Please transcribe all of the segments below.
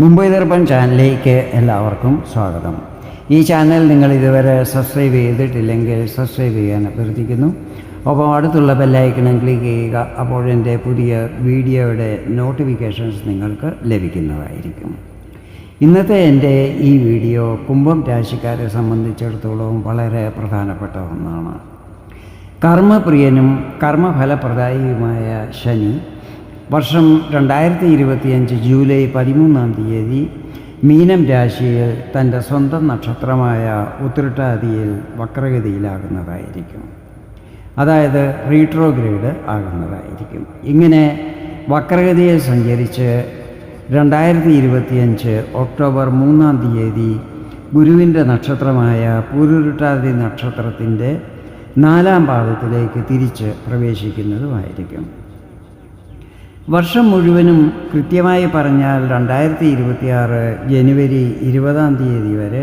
മുംബൈ ദർപ്പൺ ചാനലിലേക്ക് എല്ലാവർക്കും സ്വാഗതം. ഈ ചാനൽ നിങ്ങൾ ഇതുവരെ സബ്സ്ക്രൈബ് ചെയ്തിട്ടില്ലെങ്കിൽ സബ്സ്ക്രൈബ് ചെയ്യാൻ അഭ്യർത്ഥിക്കുന്നു. ഒപ്പം അടുത്തുള്ള ബെല്ലൈക്കണം ക്ലിക്ക് ചെയ്യുക അപ്പോൾ എന്റെ പുതിയ വീഡിയോയുടെ നോട്ടിഫിക്കേഷൻസ് നിങ്ങൾക്ക് ലഭിക്കുന്നതായിരിക്കും. ഇന്നത്തെ എന്റെ ഈ വീഡിയോ കുംഭം രാശിക്കാരെ സംബന്ധിച്ചിടത്തോളം വളരെ പ്രധാനപ്പെട്ട ഒന്നാണ്. കർമ്മപ്രിയനും കർമ്മഫലപ്രദായിയുമായ ശനി വർഷം രണ്ടായിരത്തി ഇരുപത്തിയഞ്ച് ജൂലൈ പതിമൂന്നാം തീയതി മീനം രാശിയിൽ തന്റെ സ്വന്തം നക്ഷത്രമായ ഉത്രട്ടാതിയിൽ വക്രഗതിയിലാകുന്നതായിരിക്കും. അതായത് റീട്രോഗ്രേഡ് ആകുന്നതായിരിക്കും. ഇങ്ങനെ വക്രഗതിയെ സഞ്ചരിച്ച് രണ്ടായിരത്തി ഇരുപത്തിയഞ്ച് ഒക്ടോബർ മൂന്നാം തീയതി ഗുരുവിന്റെ നക്ഷത്രമായ പൂരുരുട്ടാതി നക്ഷത്രത്തിന്റെ നാലാം പാദത്തിലേക്ക് തിരിച്ച് പ്രവേശിക്കുന്നതുമായിരിക്കും. വർഷം മുഴുവനും കൃത്യമായി പറഞ്ഞാൽ രണ്ടായിരത്തി ഇരുപത്തിയാറ് ജനുവരി ഇരുപതാം തീയതി വരെ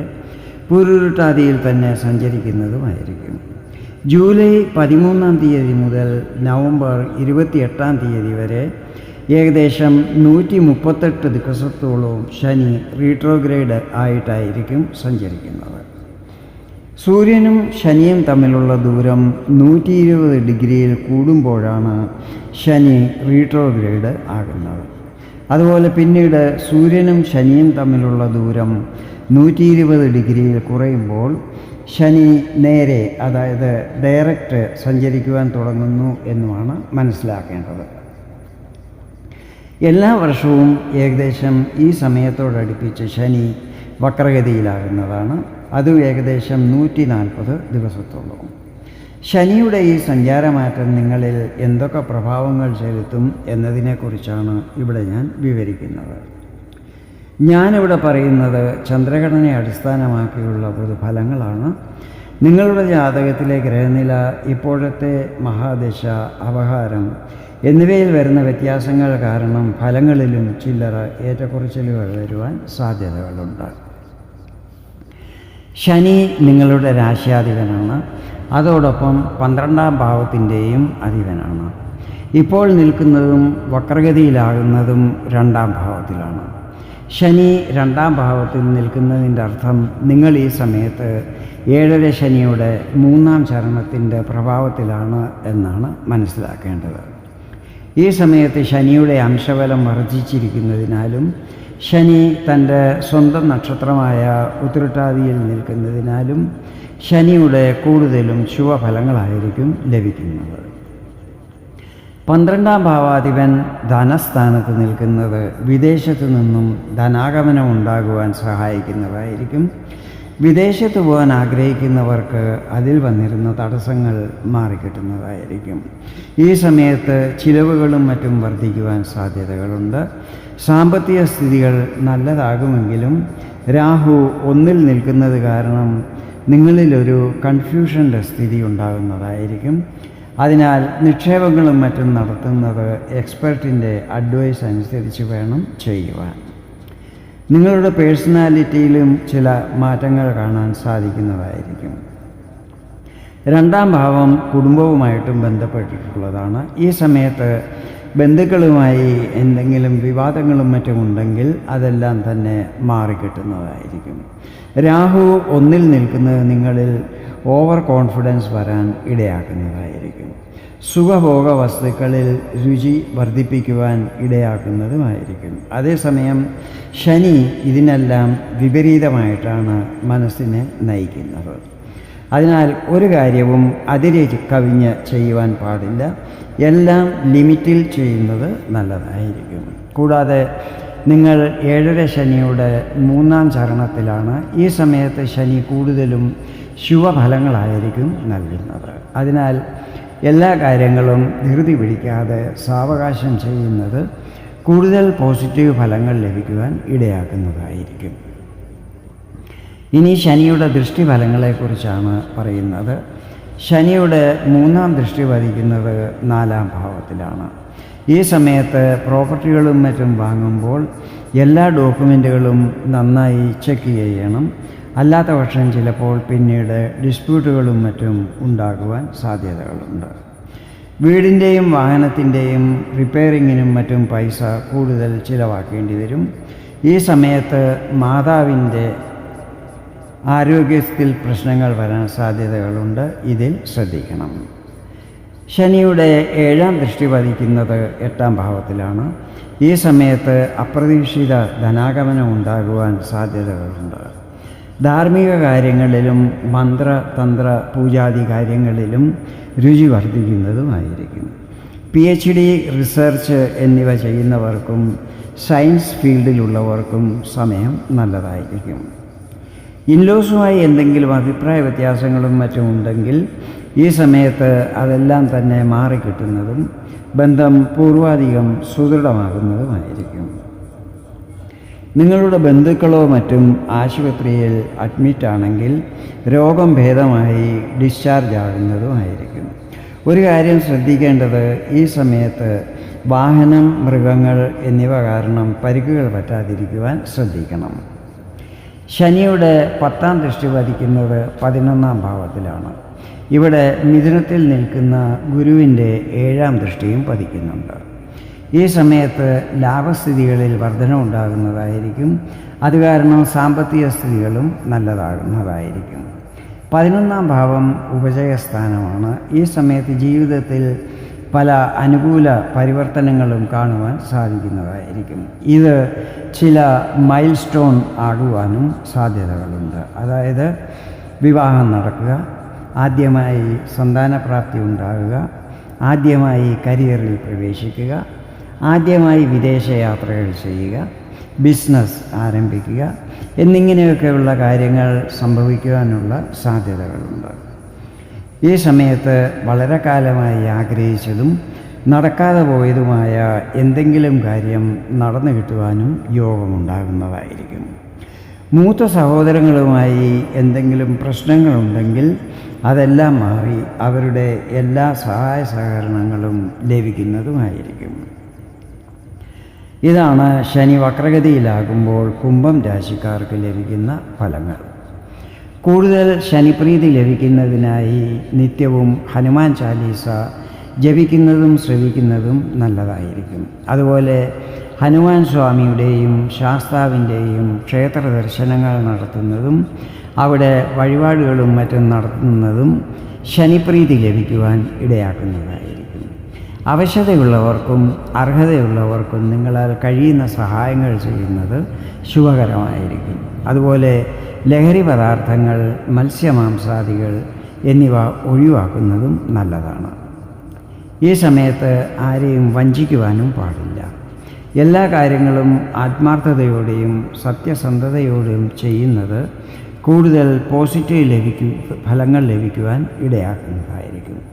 പൂരുരുട്ടാതിയിൽ തന്നെ സഞ്ചരിക്കുന്നതുമായിരിക്കും. ജൂലൈ പതിമൂന്നാം തീയതി മുതൽ നവംബർ ഇരുപത്തിയെട്ടാം തീയതി വരെ ഏകദേശം നൂറ്റി മുപ്പത്തെട്ട് ദിവസത്തോളം ശനി റീട്രോഗ്രേഡ് ആയിട്ടായിരിക്കും സഞ്ചരിക്കുന്നത്. സൂര്യനും ശനിയും തമ്മിലുള്ള ദൂരം നൂറ്റി ഇരുപത് ഡിഗ്രിയിൽ കൂടുമ്പോഴാണ് ശനി റീട്രോഗ്രേഡ് ആകുന്നത്. അതുപോലെ പിന്നീട് സൂര്യനും ശനിയും തമ്മിലുള്ള ദൂരം നൂറ്റി ഇരുപത് ഡിഗ്രിയിൽ കുറയുമ്പോൾ ശനി നേരെ അതായത് ഡയറക്റ്റ് സഞ്ചരിക്കുവാൻ തുടങ്ങുന്നു എന്നുമാണ് മനസ്സിലാക്കേണ്ടത്. എല്ലാ വർഷവും ഏകദേശം ഈ സമയത്തോടടുപ്പിച്ച് ശനി വക്രഗതിയിലാകുന്നതാണ്. അതും ഏകദേശം നൂറ്റി നാൽപ്പത് ദിവസത്തോളം. ശനിയുടെ ഈ സഞ്ചാരമാറ്റം നിങ്ങളിൽ എന്തൊക്കെ പ്രഭാവങ്ങൾ ചെലുത്തും എന്നതിനെക്കുറിച്ചാണ് ഇവിടെ ഞാൻ വിവരിക്കുന്നത്. ഞാനിവിടെ പറയുന്നത് ചന്ദ്രഘടനയെ അടിസ്ഥാനമാക്കിയുള്ള പൊതുഫലങ്ങളാണ് നിങ്ങളുടെ ജാതകത്തിലെ ഗ്രഹനില ഇപ്പോഴത്തെ മഹാദശ അപഹാരം എന്നിവയിൽ വരുന്ന വ്യത്യാസങ്ങൾ കാരണം ഫലങ്ങളിലും ചില്ലറ ഏറ്റക്കുറച്ചിലുകൾ വരുവാൻ സാധ്യതകളുണ്ട്. ശനി നിങ്ങളുടെ രാശ്യാധിപനാണ്. അതോടൊപ്പം പന്ത്രണ്ടാം ഭാവത്തിന്റെയും അധിപനാണ്. ഇപ്പോൾ നിൽക്കുന്നതും വക്രഗതിയിലാകുന്നതും രണ്ടാം ഭാവത്തിലാണ്. ശനി രണ്ടാം ഭാവത്തിൽ നിൽക്കുന്നതിന്റെ അർത്ഥം നിങ്ങൾ ഈ സമയത്ത് ഏഴര ശനിയുടെ മൂന്നാം ചരണത്തിന്റെ പ്രഭാവത്തിലാണ് എന്നാണ് മനസ്സിലാക്കേണ്ടത്. ഈ സമയത്ത് ശനിയുടെ അംശബലം വർദ്ധിച്ചിരിക്കുന്നതിനാലും ശനി തന്റെ സ്വന്തം നക്ഷത്രമായ ഉത്രട്ടാതിയിൽ നിൽക്കുന്നതിനാലും ശനിയുടെ കൂടുതലും ശുഭഫലങ്ങളായിരിക്കും ലഭിക്കുന്നത്. പന്ത്രണ്ടാം ഭാവാധിപൻ ധനസ്ഥാനത്ത് നിൽക്കുന്നത് വിദേശത്തു നിന്നും ധനാഗമനം ഉണ്ടാകുവാൻ സഹായിക്കുന്നതായിരിക്കും. വിദേശത്ത് പോകാൻ ആഗ്രഹിക്കുന്നവർക്ക് അതിൽ വന്നിരുന്ന തടസ്സങ്ങൾ മാറിക്കിട്ടുന്നതായിരിക്കും. ഈ സമയത്ത് ചിലവുകളും മറ്റും വർദ്ധിക്കുവാൻ സാധ്യതകളുണ്ട്. സാമ്പത്തിക സ്ഥിതികൾ നല്ലതാകുമെങ്കിലും രാഹു ഒന്നിൽ നിൽക്കുന്നത് കാരണം നിങ്ങളിലൊരു കൺഫ്യൂഷന്റെ സ്ഥിതി ഉണ്ടാകുന്നതായിരിക്കും. അതിനാൽ നിക്ഷേപങ്ങളും മറ്റും നടത്തുന്നത് എക്സ്പെർട്ടിന്റെ അഡ്വൈസ് അനുസരിച്ച് വേണം ചെയ്യുവാൻ. നിങ്ങളുടെ പേഴ്സണാലിറ്റിയിലും ചില മാറ്റങ്ങൾ കാണാൻ സാധിക്കുന്നതായിരിക്കും. രണ്ടാം ഭാവം കുടുംബവുമായിട്ടും ബന്ധപ്പെട്ടിട്ടുള്ളതാണ്. ഈ സമയത്ത് ബന്ധുക്കളുമായി എന്തെങ്കിലും വിവാദങ്ങളും മറ്റും ഉണ്ടെങ്കിൽ അതെല്ലാം തന്നെ മാറിക്കിട്ടുന്നതായിരിക്കും. രാഹു ഒന്നിൽ നിൽക്കുന്നത് നിങ്ങളിൽ ഓവർ കോൺഫിഡൻസ് വരാൻ ഇടയാക്കുന്നതായിരിക്കും. സുഖഭോഗ വസ്തുക്കളിൽ രുചി വർദ്ധിപ്പിക്കുവാൻ ഇടയാക്കുന്നതുമായിരിക്കും. അതേസമയം ശനി ഇതിനെല്ലാം വിപരീതമായിട്ടാണ് മനസ്സിനെ നയിക്കുന്നത്. അതിനാൽ ഒരു കാര്യവും അതിരെ കവിഞ്ഞ് ചെയ്യുവാൻ പാടില്ല. എല്ലാം ലിമിറ്റിൽ ചെയ്യുന്നത് നല്ലതായിരിക്കും. കൂടാതെ നിങ്ങൾ ഏഴര ശനിയുടെ മൂന്നാം ചരണത്തിലാണ് ഈ സമയത്ത് ശനി കൂടുതലും ശുഭഫലങ്ങളായിരിക്കും നൽകുന്നത്. അതിനാൽ എല്ലാ കാര്യങ്ങളും ധൃതി പിടിക്കാതെ സാവകാശം ചെയ്യുന്നത് കൂടുതൽ പോസിറ്റീവ് ഫലങ്ങൾ ലഭിക്കുവാൻ ഇടയാക്കുന്നതായിരിക്കും. ഇനി ശനിയുടെ ദൃഷ്ടിഫലങ്ങളെക്കുറിച്ചാണ് പറയുന്നത്. ശനിയുടെ മൂന്നാം ദൃഷ്ടി പതിക്കുന്നത് നാലാം ഭാവത്തിലാണ്. ഈ സമയത്ത് പ്രോപ്പർട്ടികളും മറ്റും വാങ്ങുമ്പോൾ എല്ലാ ഡോക്യുമെന്റുകളും നന്നായി ചെക്ക് ചെയ്യണം. അല്ലാത്ത പക്ഷം ചിലപ്പോൾ പിന്നീട് ഡിസ്പ്യൂട്ടുകളും മറ്റും ഉണ്ടാകുവാൻ സാധ്യതകളുണ്ട്. വീടിന്റെയും വാഹനത്തിന്റെയും റിപ്പയറിങ്ങിനും മറ്റും പൈസ കൂടുതൽ ചിലവാക്കേണ്ടി വരും. ഈ സമയത്ത് മാതാവിന്റെ ആരോഗ്യത്തിൽ പ്രശ്നങ്ങൾ വരാൻ സാധ്യതകളുണ്ട്. ഇതിൽ ശ്രദ്ധിക്കണം. ശനിയുടെ ഏഴാം ദൃഷ്ടി പതിക്കുന്നത് എട്ടാം ഭാവത്തിലാണ്. ഈ സമയത്ത് അപ്രതീക്ഷിത ധനാഗമനം ഉണ്ടാകുവാൻ സാധ്യതകളുണ്ട്. ധാർമ്മിക കാര്യങ്ങളിലും മന്ത്ര തന്ത്ര പൂജാതി കാര്യങ്ങളിലും രുചി വർദ്ധിക്കുന്നതുമായിരിക്കും. പി എച്ച് ഡി റിസർച്ച് എന്നിവ ചെയ്യുന്നവർക്കും സയൻസ് ഫീൽഡിലുള്ളവർക്കും സമയം നല്ലതായിരിക്കും. ഇൻലോസുമായി എന്തെങ്കിലും അഭിപ്രായ വ്യത്യാസങ്ങളും മറ്റും ഉണ്ടെങ്കിൽ ഈ സമയത്ത് അതെല്ലാം തന്നെ മാറിക്കിട്ടുന്നതും ബന്ധം പൂർവാധികം സുദൃഢമാകുന്നതുമായിരിക്കും. നിങ്ങളുടെ ബന്ധുക്കളോ മറ്റും ആശുപത്രിയിൽ അഡ്മിറ്റ് ആണെങ്കിൽ രോഗം ഭേദമായി ഡിസ്ചാർജ് ആകുന്നതുമായിരിക്കും ഒരു കാര്യം ശ്രദ്ധിക്കേണ്ടത് ഈ സമയത്ത് വാഹനം മൃഗങ്ങൾ എന്നിവ കാരണം പരിക്കുകൾ പറ്റാതിരിക്കുവാൻ ശ്രദ്ധിക്കണം. ശനിയുടെ പത്താം ദൃഷ്ടി വധിക്കുന്നത് പതിനൊന്നാം ഭാവത്തിലാണ്. ഇവിടെ മിഥുനത്തിൽ നിൽക്കുന്ന ഗുരുവിന്റെ ഏഴാം ദൃഷ്ടിയും പതിക്കുന്നുണ്ട്. ഈ സമയത്ത് ലാഭസ്ഥിതികളിൽ വർധന ഉണ്ടാകുന്നതായിരിക്കും അത് കാരണം സാമ്പത്തിക സ്ഥിതികളും നല്ലതാകുന്നതായിരിക്കും. പതിനൊന്നാം ഭാവം ഉപജയസ്ഥാനമാണ്. ഈ സമയത്ത് ജീവിതത്തിൽ പല അനുകൂല പരിവർത്തനങ്ങളും കാണുവാൻ സാധിക്കുന്നതായിരിക്കും. ഇത് ചില മൈൽ സ്റ്റോൺ ആകുവാനും സാധ്യതകളുണ്ട്. അതായത് വിവാഹം നടക്കുക ആദ്യമായി സന്താനപ്രാപ്തി ഉണ്ടാകുക ആദ്യമായി കരിയറിൽ പ്രവേശിക്കുക ആദ്യമായി വിദേശയാത്രകൾ ചെയ്യുക ബിസിനസ് ആരംഭിക്കുക എന്നിങ്ങനെയൊക്കെയുള്ള കാര്യങ്ങൾ സംഭവിക്കുവാനുള്ള സാധ്യതകളുണ്ട്. ഈ സമയത്ത് വളരെ കാലമായി ആഗ്രഹിച്ചതും നടക്കാതെ പോയതുമായ എന്തെങ്കിലും കാര്യം നടന്നു കിട്ടുവാനും യോഗമുണ്ടാകുന്നതായിരിക്കും. മൂത്ത സഹോദരങ്ങളുമായി എന്തെങ്കിലും പ്രശ്നങ്ങളുണ്ടെങ്കിൽ അതെല്ലാം മാറി അവരുടെ എല്ലാ സഹായ സഹകരണങ്ങളും ലഭിക്കുന്നതുമായിരിക്കും. ഇതാണ് ശനി വക്രഗതിയിലാകുമ്പോൾ കുംഭം രാശിക്കാർക്ക് ലഭിക്കുന്ന ഫലങ്ങൾ. കൂടുതൽ ശനിപ്രീതി ലഭിക്കുന്നതിനായി നിത്യവും ഹനുമാൻ ചാലീസ ജപിക്കുന്നതും ശ്രവിക്കുന്നതും നല്ലതായിരിക്കും. അതുപോലെ ഹനുമാൻ സ്വാമിയുടെയും ശാസ്താവിന്റെയും ക്ഷേത്ര ദർശനങ്ങൾ നടത്തുന്നതും അവിടെ വഴിപാടുകളും മറ്റും നടത്തുന്നതും ശനിപ്രീതി ലഭിക്കുവാൻ ഇടയാക്കുന്നതായിരിക്കും. അവശതയുള്ളവർക്കും അർഹതയുള്ളവർക്കും നിങ്ങളാൽ കഴിയുന്ന സഹായങ്ങൾ ചെയ്യുന്നത് ശുഭകരമായിരിക്കും. അതുപോലെ ലഹരി പദാർത്ഥങ്ങൾ മത്സ്യമാംസാദികൾ എന്നിവ ഒഴിവാക്കുന്നതും നല്ലതാണ്. ഈ സമയത്ത് ആരെയും വഞ്ചിക്കുവാനും പാടില്ല. എല്ലാ കാര്യങ്ങളും ആത്മാർത്ഥതയോടെയും സത്യസന്ധതയോടെയും ചെയ്യുന്നത് കൂടുതൽ പോസിറ്റീവ് ലഭിക്കു ഫലങ്ങൾ ലഭിക്കുവാൻ ഇടയാക്കുന്നതായിരിക്കും.